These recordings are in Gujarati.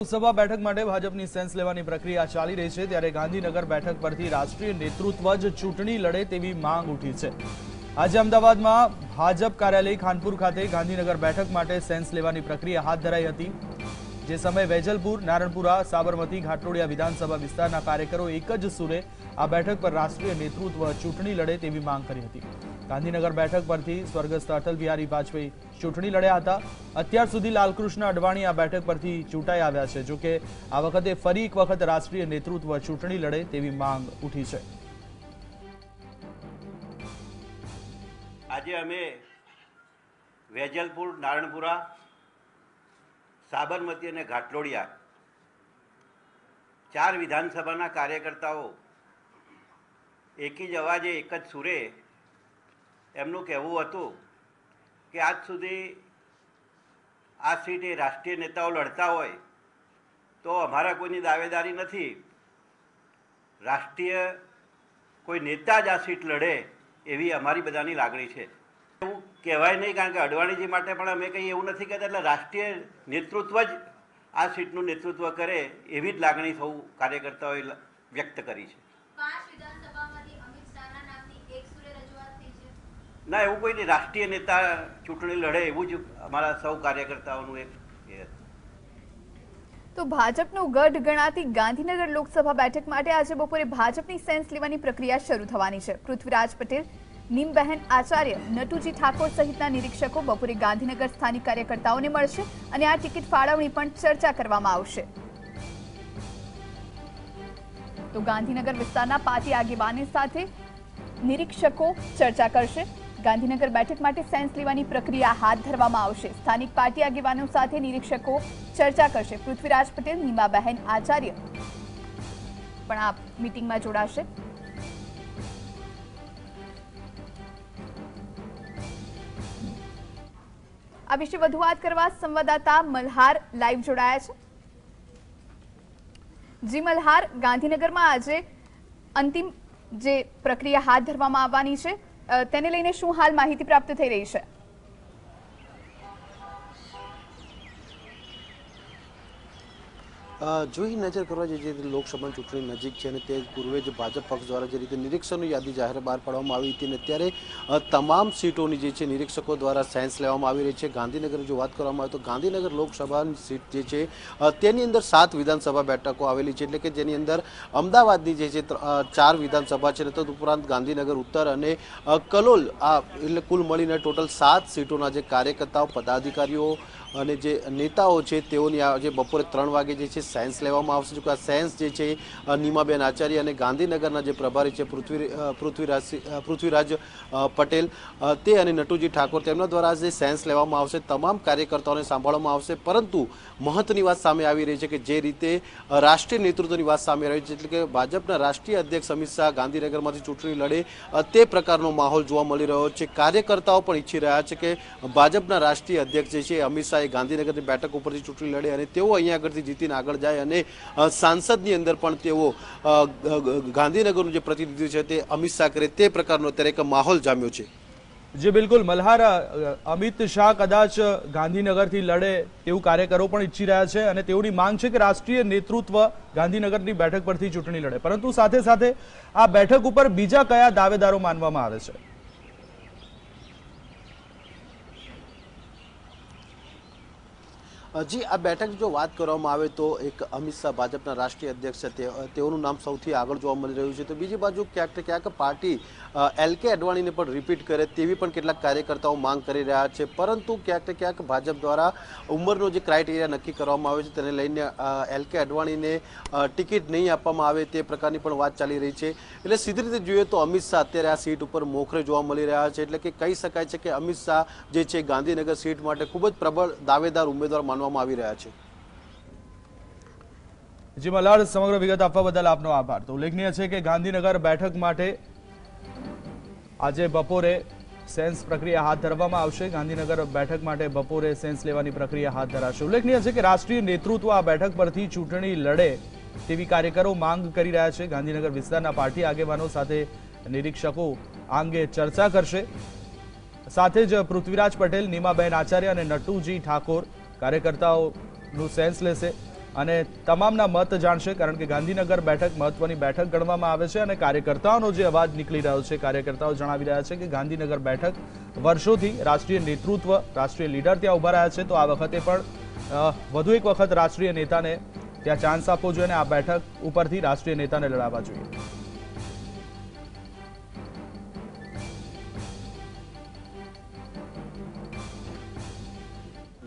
લોકસભા બેઠક માટે ભાજપની સેન્સ લેવાની પ્રક્રિયા ચાલી રહી છે ત્યારે ગાંધીનગર બેઠક પરથી રાષ્ટ્રીય નેતૃત્વ જ ચૂંટણી લડે તેવી માંગ ઉઠી છે. આજે અમદાવાદમાં ભાજપ કાર્યાલય ખાનપુર ખાતે ગાંધીનગર બેઠક માટે સેન્સ લેવાની પ્રક્રિયા હાથ ધરાઈ હતી. જે સમયે વેજલપુર, નારણપુરા, સાબરમતી, ઘાટલોડિયા વિધાનસભા વિસ્તારના કાર્યકરો એક જ સુરે આ બેઠક પર રાષ્ટ્રીય નેતૃત્વ ચૂંટણી લડે તેવી માંગ કરી હતી. ગાંધીનગર બેઠક પરથી સ્વર્ગસ્થ અટલ બિહારી વાજપેયી ચૂંટણી લડ્યા હતા. અત્યાર સુધી લાલકૃષ્ણ અડવાણી આ બેઠક પરથી ચૂંટાઈ આવ્યા છે. જોકે આ વખતે ફરી એક વખત રાષ્ટ્રીય નેતૃત્વ ચૂંટણી લડે તેવી માંગ ઉઠી છે. આજે અમે વેજલપુર, નારણપુરા, સાબરમતી અને ઘાટલોડિયા ચાર વિધાનસભાના કાર્યકર્તાઓ એકી જ અવાજે એક જ સુરે એમનું કહેવું હતું કે આજ સુધી આ સીટે રાષ્ટ્રીય નેતાઓ લડતા હોય તો અમારા કોઈની દાવેદારી નથી. રાષ્ટ્રીય કોઈ નેતા જ આ સીટ લડે એવી અમારી બધાની લાગણી છે. એવું કહેવાય નહીં કારણ કે અડવાણીજી માટે પણ અમે કંઈ એવું નથી કહેતા એટલે રાષ્ટ્રીય નેતૃત્વ જ આ સીટનું નેતૃત્વ કરે એવી જ લાગણી સૌ કાર્યકર્તાઓએ વ્યક્ત કરી છે. ના, એવું કોઈ નહીં. રાષ્ટ્રીય નેતા ચૂંટણી લડે એવું જ અમારા સૌ કાર્યકર્તાઓનું એક તો ભાજપનો ગઢ ગણાતી ગાંધીનગર લોકસભા બેઠક માટે આજે બપોરે ભાજપની સેન્સ લેવાની પ્રક્રિયા શરૂ થવાની છે. પૃથ્વીરાજ પટેલ, નીમબહેન આચાર્ય, નટુજી ઠાકોર સહિતના નિરીક્ષકો બપોરે ગાંધીનગર સ્થાનિક કાર્યકર્તાઓને મળશે અને આ ટિકિટ ફાળવણી પણ ચર્ચા કરવામાં આવશે. તો ગાંધીનગર વિસ્તારના પાર્ટી આગેવાની સાથે નિરીક્ષકો ચર્ચા કરશે. ગાંધીનગર બેઠક માટે સેન્સ લેવાની પ્રક્રિયા હાથ ધરવામાં આવશે. સ્થાનિક પાર્ટી આગેવાનો સાથે નિરીક્ષકો ચર્ચા કરશે. પૃથ્વીરાજ પટેલ, નીમાબહેન આચાર્ય પણ આ મીટિંગમાં જોડાશે. આ વિશે વધુ વાત કરવા સંવાદદાતા મલ્હાર લાઈવ જોડાયા છે. જી મલ્હાર, ગાંધીનગરમાં આજે અંતિમ જે પ્રક્રિયા હાથ ધરવામાં આવવાની છે તેને લઈને શું હાલ માહિતી પ્રાપ્ત થઈ રહી છે? જો એ નજર કરવા જે રીતે લોકસભા ચૂંટણી નજીક છે અને તે પૂર્વે જ ભાજપ પક્ષ દ્વારા જે રીતે નિરીક્ષણની યાદી જાહેર બહાર પાડવામાં આવી હતી અને ત્યારે તમામ સીટોની જે છે નિરીક્ષકો દ્વારા સાયન્સ લેવામાં આવી રહી છે. ગાંધીનગર જો વાત કરવામાં આવે તો ગાંધીનગર લોકસભાની સીટ જે છે તેની અંદર સાત વિધાનસભા બેઠકો આવેલી છે. એટલે કે જેની અંદર અમદાવાદની જે છે ચાર વિધાનસભા છે તદ તદુપરાંત ગાંધીનગર, ઉત્તર અને કલોલ આ એટલે કુલ મળીને ટોટલ સાત સીટોના જે કાર્યકર્તાઓ, પદાધિકારીઓ અને જે નેતાઓ છે તેઓની આજે બપોરે ત્રણ વાગે જે છે સાયન્સ લેવામાં આવશે. જો કે આ સાયન્સ જે છે નીમાબેન આચાર્ય અને ગાંધીનગરના જે પ્રભારી છે, પૃથ્વી પૃથ્વીરાજ પૃથ્વીરાજ પટેલ તે અને નટુજી ઠાકોર તેમના દ્વારા આજે સાયન્સ લેવામાં આવશે. તમામ કાર્યકર્તાઓને સાંભળવામાં આવશે. પરંતુ મહત્વની વાત સામે આવી રહી છે કે જે રીતે રાષ્ટ્રીય નેતૃત્વની વાત સામે આવી છે. એટલે કે ભાજપના રાષ્ટ્રીય અધ્યક્ષ અમિત શાહ ગાંધીનગરમાંથી ચૂંટણી લડે તે પ્રકારનો માહોલ જોવા મળી રહ્યો છે. કાર્યકર્તાઓ પણ ઈચ્છી રહ્યા છે કે ભાજપના રાષ્ટ્રીય અધ્યક્ષ જે છે અમિત શાહ ગાંધીનગરની બેઠક ઉપરથી ચૂંટણી લડે અને તેઓ અહીંયા આગળથી જીતીને આગળ જાય અને સાંસદની અંદર પણ તેઓ ગાંધીનગરનું જે પ્રતિનિધિત્વ છે તે અમિત શાહ કરે તે પ્રકારનો અત્યારે એક માહોલ જામ્યો છે. જે, બિલકુલ. મલ્હાર અમિત શાહ કદાચ ગાંધીનગરથી લડે તેવું કાર્યકરો પણ ઈચ્છી રહ્યા છે અને તેઓની માંગ છે કે રાષ્ટ્રીય નેતૃત્વ ગાંધીનગરની બેઠક પરથી ચૂંટણી લડે. પરંતુ સાથે સાથે આ બેઠક ઉપર બીજા કયા દાવેદારો માનવામાં આવે છે? જી, આ બેઠક જો વાત કરવામાં આવે તો એક અમિત શાહ ભાજપના રાષ્ટ્રીય અધ્યક્ષ છે. તેઓનું નામ સૌથી આગળ જોવા મળી રહ્યું છે. તો બીજી બાજુ ક્યાંક ક્યાંક પાર્ટી એલ કે અડવાણીને પણ રિપીટ કરે તેવી પણ કેટલાક કાર્યકર્તાઓ માંગ કરી રહ્યા છે. પરંતુ ક્યાંક ને ક્યાંક ભાજપ દ્વારા ઉંમરનો જે ક્રાઇટેરિયા નક્કી કરવામાં આવે છે તેને લઈને એલ કે અડવાણીને ટિકિટ નહીં આપવામાં આવે તે પ્રકારની પણ વાત ચાલી રહી છે. એટલે સીધી રીતે જોઈએ તો અમિત શાહ અત્યારે આ સીટ ઉપર મોખરે જોવા મળી રહ્યા છે. એટલે કે કહી શકાય છે કે અમિત શાહ જે છે ગાંધીનગર સીટ માટે ખૂબ જ પ્રબળ દાવેદાર ઉમેદવાર માનવામાં આવી રહ્યા છે. જી મલાડ, સમગ્ર વિગત આપવા બદલ આપનો આભાર. તો ઉલ્લેખનીય છે કે ગાંધીનગર બેઠક માટે આજે બપોરે સેન્સ પ્રક્રિયા હાથ ધરવામાં આવશે. ગાંધીનગર બેઠક માટે બપોરે સેન્સ લેવાની પ્રક્રિયા હાથ ધરાશે. ઉલ્લેખનીય છે કે રાષ્ટ્રીય નેતૃત્વ આ બેઠક પરથી ચૂંટણી લડે તેવી કાર્યકરો માંગ કરી રહ્યા છે. ગાંધીનગર વિસ્તારના પાર્ટી આગેવાનો સાથે નિરીક્ષકો આ અંગે ચર્ચા કરશે. સાથે જ પૃથ્વીરાજ પટેલ, નીમાબેન આચાર્ય અને નટુજી ઠાકોર કાર્યકર્તાઓનું સેન્સ લેશે અને તમામના મત જાણશે, કારણ કે ગાંધીનગર બેઠક મહત્વની બેઠક ગણવામાં આવે છે અને કાર્યકર્તાઓનો જે અવાજ નીકળી રહ્યો છે, કાર્યકર્તાઓ જણાવી રહ્યા છે કે ગાંધીનગર બેઠક વર્ષોથી રાષ્ટ્રીય નેતૃત્વ, રાષ્ટ્રીય લીડર ત્યાં ઊભા રહ્યા છે. તો આ વખતે પણ વધુ એક વખત રાષ્ટ્રીય નેતાને ત્યાં ચાન્સ આપવો જોઈએ અને આ બેઠક ઉપરથી રાષ્ટ્રીય નેતાને લડાવવા જોઈએ.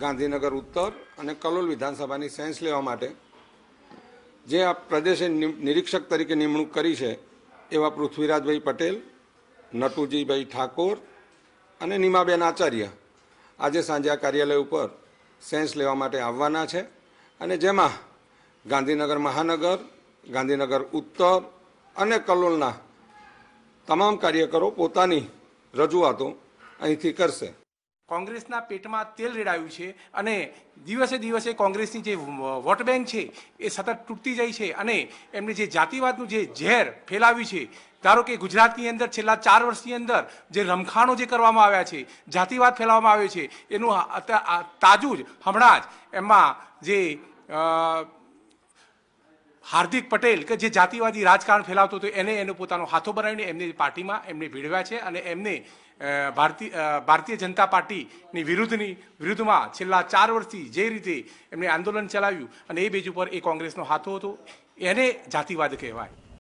ગાંધીનગર ઉત્તર અને કલોલ વિધાનસભાની સેન્સ લેવા માટે જે આ પ્રદેશે નિરીક્ષક તરીકે નિમણૂક કરી છે, એવા પૃથ્વીરાજભાઈ પટેલ, નટુજીભાઈ ઠાકોર અને નીમાબેન આચાર્ય આજે સાંજે આ કાર્યાલય ઉપર સેન્સ લેવા માટે આવવાના છે. અને જેમાં ગાંધીનગર મહાનગર, ગાંધીનગર ઉત્તર અને કલોલના તમામ કાર્યકરો પોતાની રજૂઆતો અહીંથી કરશે. કોંગ્રેસના પેટમાં તેલ રેડાયું છે અને દિવસે દિવસે કોંગ્રેસની જે વોટ બેંક છે એ સતત તૂટતી જાય છે અને એમને જે જાતિવાદનું જે ઝેર ફેલાવ્યું છે, ધારો કે ગુજરાતની અંદર છેલ્લા ચાર વર્ષની અંદર જે રમખાણો જે કરવામાં આવ્યા છે, જાતિવાદ ફેલાવવામાં આવ્યો છે, એનું તાજું જ હમણાં જ એમાં જે હાર્દિક પટેલ કે જે જાતિવાદી રાજકારણ ફેલાવતો હતો, એને એનો પોતાનો હાથો બનાવીને એમની પાર્ટીમાં એમને ભેળવ્યા છે અને એમને ભારતીય ભારતીય જનતા પાર્ટીની વિરુદ્ધની, વિરુદ્ધમાં છેલ્લા ચાર વર્ષથી જે રીતે એમણે આંદોલન ચલાવ્યું અને એ બેજ ઉપર એ કોંગ્રેસનો હાથો હતો, એને જાતિવાદ કહેવાય.